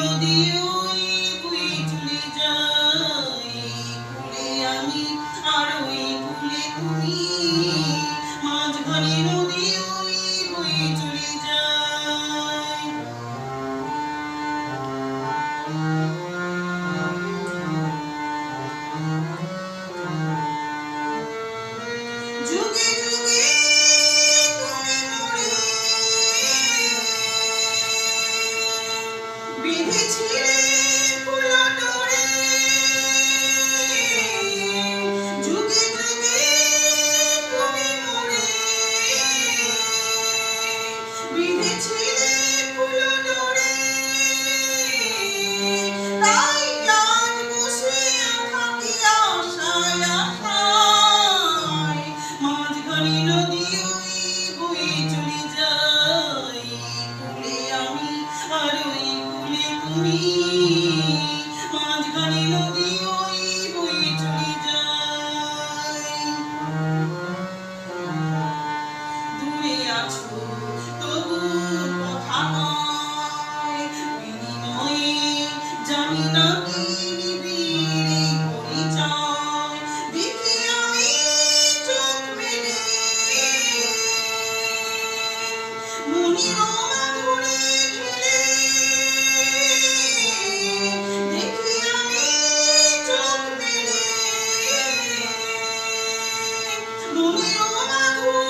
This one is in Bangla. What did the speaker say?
নদী ওই বয়ে চলে যায় কুলে আমি আর ওই কুলে তুমি। মাঝখানে নদী ওই বয়ে চলে যুগে যুগে 明天起来 তুমি, মাঝখানে নদী ওই বয়ে চলে যায়। দূরে আছো, তবু কথা নয়, বিনিময়ে জানি না কি নিবিড় número uma